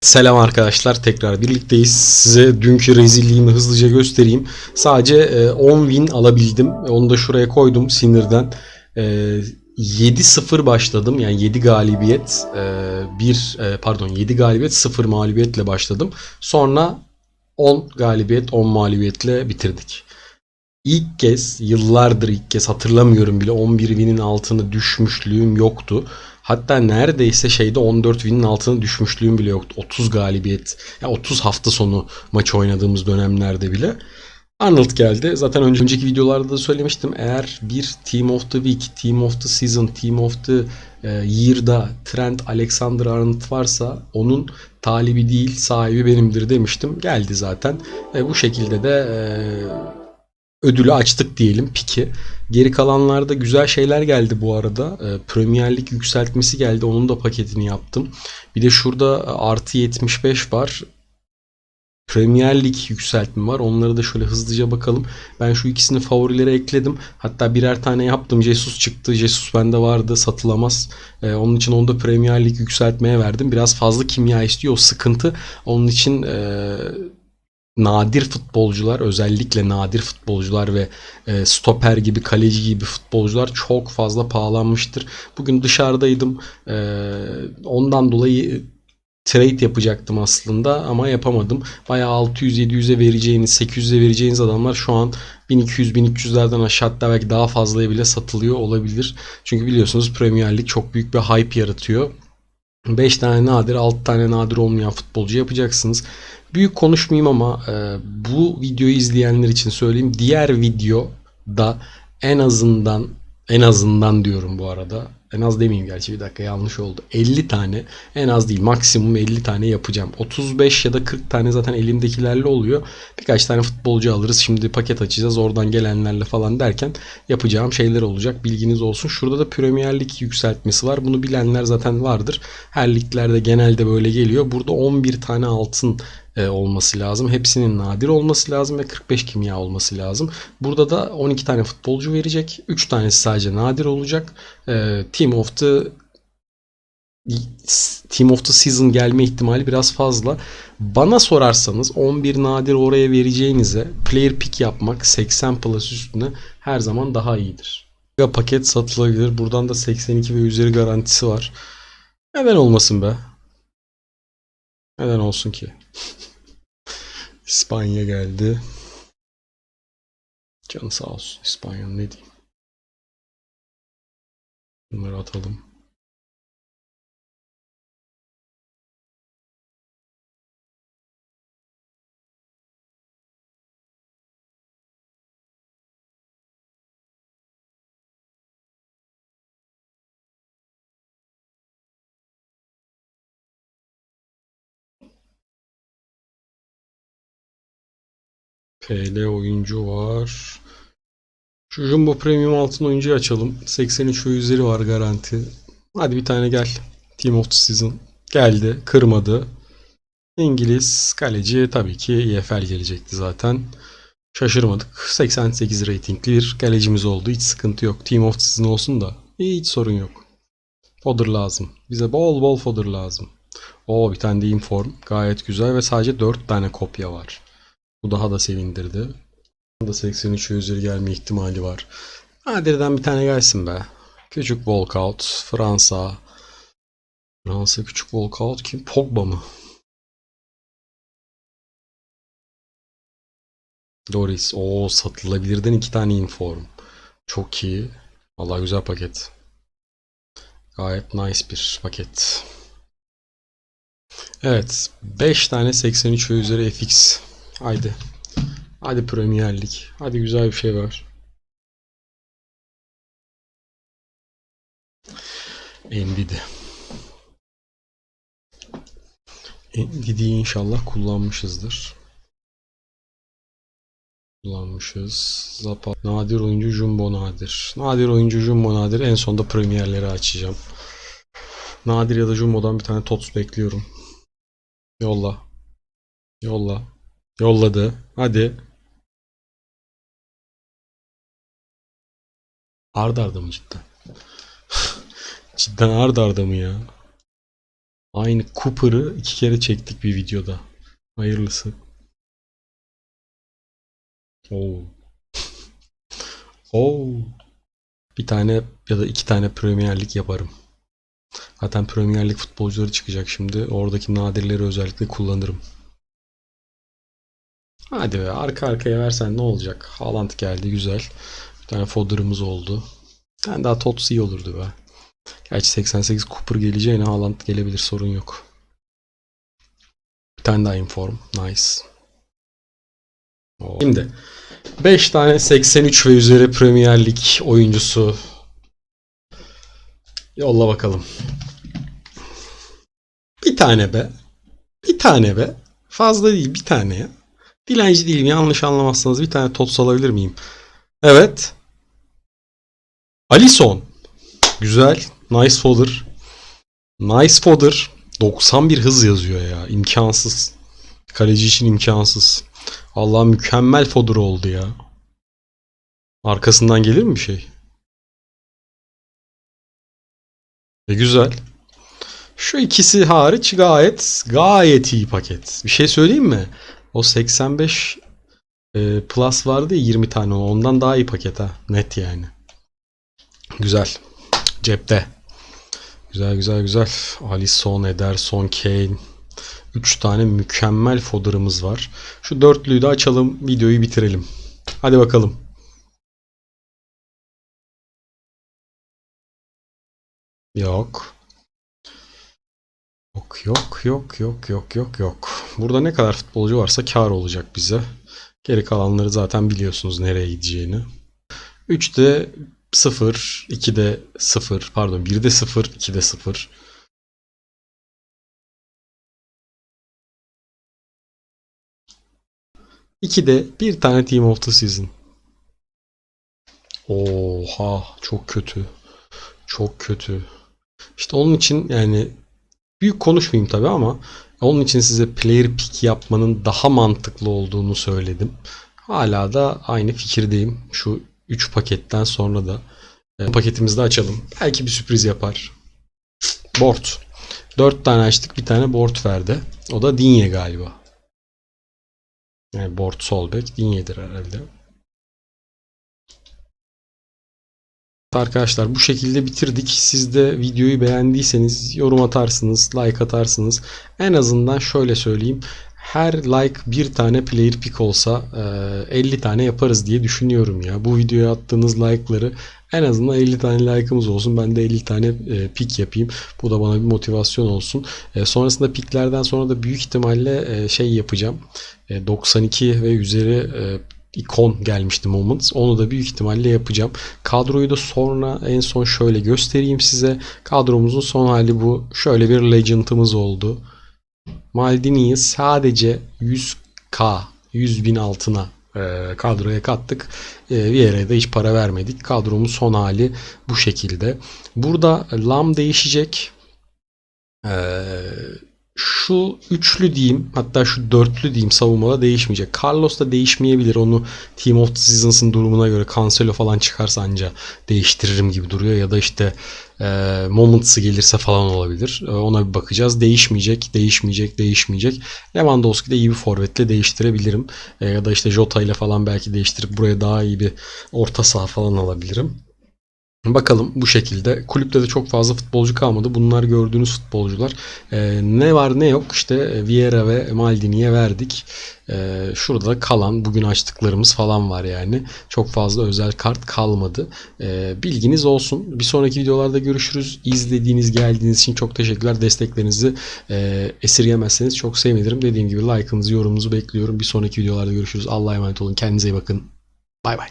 Selam arkadaşlar tekrar birlikteyiz. Size dünkü rezilliğimi hızlıca göstereyim. Sadece e, 10 win alabildim. Onu da şuraya koydum sinirden. E, 7-0 başladım. Yani 7 galibiyet, 1 pardon 7 galibiyet 0 mağlubiyetle başladım. Sonra 10 galibiyet 10 mağlubiyetle bitirdik. İlk kez yıllardır ilk kez hatırlamıyorum bile 11 win'in altına düşmüşlüğüm yoktu. Hatta neredeyse şeyde 14 win'in altına düşmüşlüğüm bile yoktu. 30 galibiyet, ya 30 hafta sonu maç oynadığımız dönemlerde bile. Arnold geldi. Zaten önce, önceki videolarda da söylemiştim. Eğer bir Team of the Week, Team of the Season, Team of the e, Year'da Trent Alexander-Arnold varsa onun talibi değil sahibi benimdir demiştim. Geldi zaten. E, bu şekilde de e, ödülü açtık diyelim piki. Geri kalanlarda güzel şeyler geldi bu arada. E, Premier Lig yükseltmesi geldi. Onun da paketini yaptım. Bir de şurada e, artı 75 var. Premier Lig yükseltme var. Onları da şöyle hızlıca bakalım. Ben şu ikisini favorilere ekledim. Hatta birer tane yaptım. Jesus çıktı. Jesus bende vardı. Satılamaz. Ee, onun için onu da Premier Lig yükseltmeye verdim. Biraz fazla kimya istiyor. O sıkıntı. Onun için e, nadir futbolcular özellikle nadir futbolcular ve e, stoper gibi kaleci gibi futbolcular çok fazla pahalanmıştır. Bugün dışarıdaydım. E, ondan dolayı trade yapacaktım aslında ama yapamadım. Bayağı 600-700'e vereceğiniz, 800'e vereceğiniz adamlar şu an 1200-1300'lerden aşağı hatta belki daha fazlaya bile satılıyor olabilir. Çünkü biliyorsunuz Premier Lig çok büyük bir hype yaratıyor. 5 tane nadir, 6 tane nadir olmayan futbolcu yapacaksınız. Büyük konuşmayayım ama e, bu videoyu izleyenler için söyleyeyim. Diğer videoda en azından en azından diyorum bu arada. En az demeyeyim gerçi bir dakika yanlış oldu. 50 tane en az değil maksimum 50 tane yapacağım. 35 ya da 40 tane zaten elimdekilerle oluyor. Birkaç tane futbolcu alırız. Şimdi paket açacağız oradan gelenlerle falan derken yapacağım şeyler olacak. Bilginiz olsun. Şurada da Premier Lig yükseltmesi var. Bunu bilenler zaten vardır. Her liglerde genelde böyle geliyor. Burada 11 tane altın olması lazım. Hepsinin nadir olması lazım ve 45 kimya olması lazım. Burada da 12 tane futbolcu verecek. 3 tanesi sadece nadir olacak. E, Team of the Team of the Season gelme ihtimali biraz fazla. Bana sorarsanız 11 nadir oraya vereceğinize player pick yapmak 80 plus üstüne her zaman daha iyidir. Paket satılabilir. Buradan da 82 ve üzeri garantisi var. Neden olmasın be? Neden olsun ki? İspanya geldi. Canı sağ olsun. İspanya'nın ne diyeyim. Bunları atalım. PL oyuncu var. Şu Jumbo Premium altın oyuncuyu açalım. 83 ve üzeri var garanti. Hadi bir tane gel. Team of the Season. Geldi. Kırmadı. İngiliz kaleci tabii ki EFL gelecekti zaten. Şaşırmadık. 88 ratingli bir kalecimiz oldu. Hiç sıkıntı yok. Team of the Season olsun da hiç sorun yok. Fodder lazım. Bize bol bol fodder lazım. O bir tane de inform. Gayet güzel ve sadece 4 tane kopya var. Bu daha da sevindirdi. Da 83 üzeri gelme ihtimali var. Nadir'den bir tane gelsin be. Küçük walkout. Fransa. Fransa küçük walkout kim? Pogba mı? Doris. O satılabilirden iki tane inform. Çok iyi. Vallahi güzel paket. Gayet nice bir paket. Evet. 5 tane 83 ve üzeri FX. Haydi. Hadi Premier Lig. Hadi güzel bir şey var. Endidi. Endidi'yi inşallah kullanmışızdır. Kullanmışız. Zapa. Nadir oyuncu Jumbo Nadir. Nadir oyuncu Jumbo Nadir. En sonunda Premierleri açacağım. Nadir ya da Jumbo'dan bir tane TOTS bekliyorum. Yolla. Yolla. Yolladı. Hadi. Arda arda mı cidden? Cidden arda arda mı ya? Aynı Cooper'ı iki kere çektik bir videoda. Hayırlısı. Oo. Oo. Bir tane ya da iki tane Premier Lig yaparım. Zaten Premier Lig futbolcuları çıkacak şimdi. Oradaki nadirleri özellikle kullanırım. Hadi be arka arkaya versen ne olacak? Haaland geldi güzel. Bir tane Fodder'ımız oldu. Bir daha Tots iyi olurdu be. Gerçi 88 Cooper geleceğine Haaland gelebilir sorun yok. Bir tane daha inform. Nice. Oo. Şimdi 5 tane 83 ve üzeri Premier Lig oyuncusu. Yolla bakalım. Bir tane be. Bir tane be. Fazla değil bir tane ya. Dilenci değilim yanlış anlamazsanız bir tane tots alabilir miyim? Evet. Alisson. Güzel. Nice fodder. Nice fodder. 91 hız yazıyor ya. İmkansız. Kaleci için imkansız. Allah mükemmel fodder oldu ya. Arkasından gelir mi bir şey? E güzel. Şu ikisi hariç gayet gayet iyi paket. Bir şey söyleyeyim mi? O 85 e, Plus vardı ya 20 tane ondan daha iyi paket ha. Net yani. Güzel. Cepte. Güzel güzel güzel. Alisson, Ederson, Kane. 3 tane mükemmel fodder'ımız var. Şu dörtlüyü de açalım. Videoyu bitirelim. Hadi bakalım. Yok. Yok yok yok yok yok yok yok. Burada ne kadar futbolcu varsa kar olacak bize. Geri kalanları zaten biliyorsunuz nereye gideceğini. 3'de 0, 2'de 0, pardon 1'de 0, 2'de 0. İkide bir tane Team of the Season. Oha çok kötü. Çok kötü. İşte onun için yani büyük konuşmayayım tabii ama onun için size player pick yapmanın daha mantıklı olduğunu söyledim. Hala da aynı fikirdeyim. Şu 3 paketten sonra da e, paketimizi de açalım. Belki bir sürpriz yapar. Board. 4 tane açtık. Bir tane board verdi. O da Dinye galiba. Yani board sol bek Dinye'dir herhalde. Arkadaşlar bu şekilde bitirdik. Siz de videoyu beğendiyseniz yorum atarsınız, like atarsınız. En azından şöyle söyleyeyim. Her like bir tane player pick olsa 50 tane yaparız diye düşünüyorum ya. Bu videoya attığınız like'ları en azından 50 tane like'ımız olsun. Ben de 50 tane pick yapayım. Bu da bana bir motivasyon olsun. Sonrasında picklerden sonra da büyük ihtimalle şey yapacağım. 92 ve üzeri ikon gelmişti Moments. Onu da büyük ihtimalle yapacağım. Kadroyu da sonra en son şöyle göstereyim size. Kadromuzun son hali bu. Şöyle bir Legend'ımız oldu. Maldini'yi sadece 100k 100 bin altına e, kadroya kattık. E, bir hiç para vermedik. Kadromun son hali bu şekilde. Burada lam değişecek. Eee şu üçlü diyeyim hatta şu dörtlü diyeyim savunmada değişmeyecek. Carlos da değişmeyebilir. Onu Team of the Seasons'ın durumuna göre Cancelo falan çıkarsa anca değiştiririm gibi duruyor. Ya da işte e, Moments'ı gelirse falan olabilir. E, ona bir bakacağız. Değişmeyecek, değişmeyecek, değişmeyecek. Lewandowski de iyi bir forvetle değiştirebilirim. E, ya da işte Jota ile falan belki değiştirip buraya daha iyi bir orta saha falan alabilirim. Bakalım bu şekilde. Kulüpte de çok fazla futbolcu kalmadı. Bunlar gördüğünüz futbolcular. Ee, ne var ne yok işte Vieira ve Maldini'ye verdik. Ee, şurada kalan bugün açtıklarımız falan var yani. Çok fazla özel kart kalmadı. Ee, bilginiz olsun. Bir sonraki videolarda görüşürüz. İzlediğiniz geldiğiniz için çok teşekkürler. Desteklerinizi e, esirgemezseniz çok sevinirim. Dediğim gibi like'ınızı yorumunuzu bekliyorum. Bir sonraki videolarda görüşürüz. Allah'a emanet olun. Kendinize iyi bakın. Bay bay.